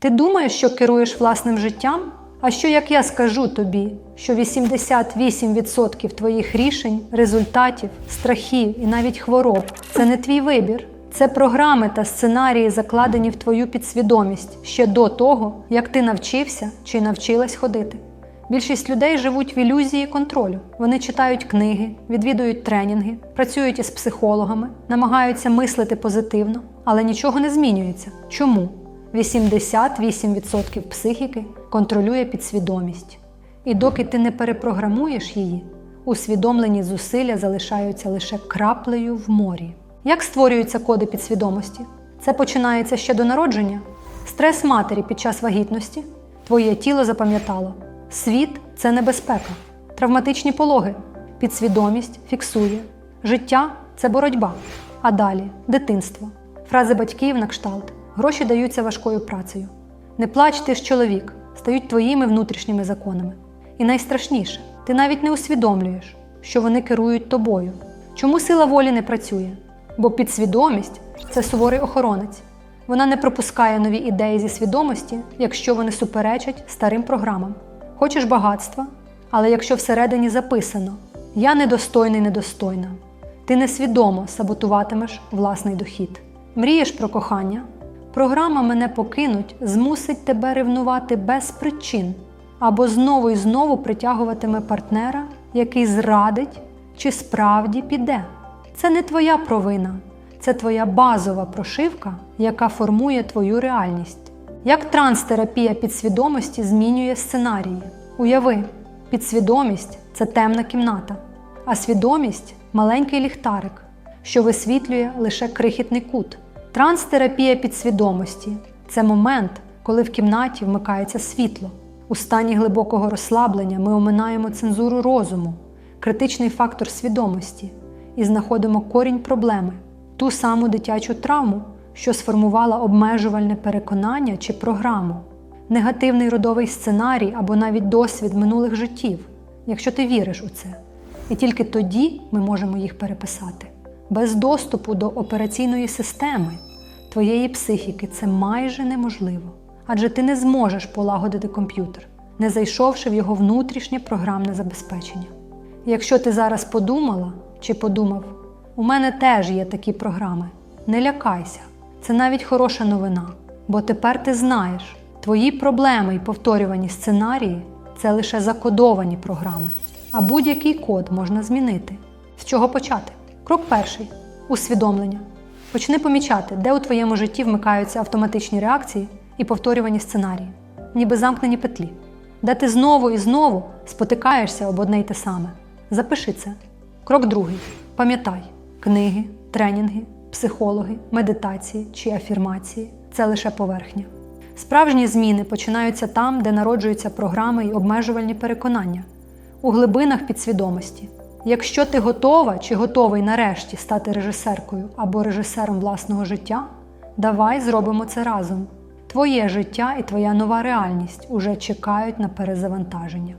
Ти думаєш, що керуєш власним життям? А що як я скажу тобі, що 88% твоїх рішень, результатів, страхів і навіть хвороб це не твій вибір, це програми та сценарії, закладені в твою підсвідомість ще до того, як ти навчився чи навчилась ходити. Більшість людей живуть в ілюзії контролю. Вони читають книги, відвідують тренінги, працюють із психологами, намагаються мислити позитивно, але нічого не змінюється. Чому? 88% психіки контролює підсвідомість. І доки ти не перепрограмуєш її, усвідомлені зусилля залишаються лише краплею в морі. Як створюються коди підсвідомості? Це починається ще до народження. Стрес матері під час вагітності. Твоє тіло запам'ятало. Світ це небезпека, травматичні пологи, підсвідомість фіксує. Життя це боротьба. А далі дитинство. Фрази батьків на кшталт. Гроші даються важкою працею. Не плач, ти ж чоловік, стають твоїми внутрішніми законами. І найстрашніше, ти навіть не усвідомлюєш, що вони керують тобою. Чому сила волі не працює? Бо підсвідомість це суворий охоронець. Вона не пропускає нові ідеї зі свідомості, якщо вони суперечать старим програмам. Хочеш багатства, але якщо всередині записано Я недостойний недостойна, ти несвідомо саботуватимеш власний дохід. Мрієш про кохання? Програма мене покинуть змусить тебе ревнувати без причин або знову і знову притягуватиме партнера, який зрадить чи справді піде. Це не твоя провина, це твоя базова прошивка, яка формує твою реальність. Як транстерапія підсвідомості змінює сценарії? Уяви, підсвідомість це темна кімната, а свідомість маленький ліхтарик, що висвітлює лише крихітний кут. Транстерапія підсвідомості це момент, коли в кімнаті вмикається світло. У стані глибокого розслаблення ми оминаємо цензуру розуму, критичний фактор свідомості і знаходимо корінь проблеми, ту саму дитячу травму, що сформувала обмежувальне переконання чи програму, негативний родовий сценарій або навіть досвід минулих життів, якщо ти віриш у це. І тільки тоді ми можемо їх переписати. Без доступу до операційної системи твоєї психіки це майже неможливо, адже ти не зможеш полагодити комп'ютер, не зайшовши в його внутрішнє програмне забезпечення. Якщо ти зараз подумала чи подумав, у мене теж є такі програми, не лякайся, це навіть хороша новина, бо тепер ти знаєш, твої проблеми і повторювані сценарії це лише закодовані програми, а будь-який код можна змінити. З чого почати? Крок перший усвідомлення. Почни помічати, де у твоєму житті вмикаються автоматичні реакції і повторювані сценарії, ніби замкнені петлі, де ти знову і знову спотикаєшся об одне й те саме. Запиши це. Крок другий. Пам'ятай, книги, тренінги, психологи, медитації чи афірмації це лише поверхня. Справжні зміни починаються там, де народжуються програми і обмежувальні переконання, у глибинах підсвідомості. Якщо ти готова чи готовий нарешті стати режисеркою або режисером власного життя, давай зробимо це разом. Твоє життя і твоя нова реальність уже чекають на перезавантаження.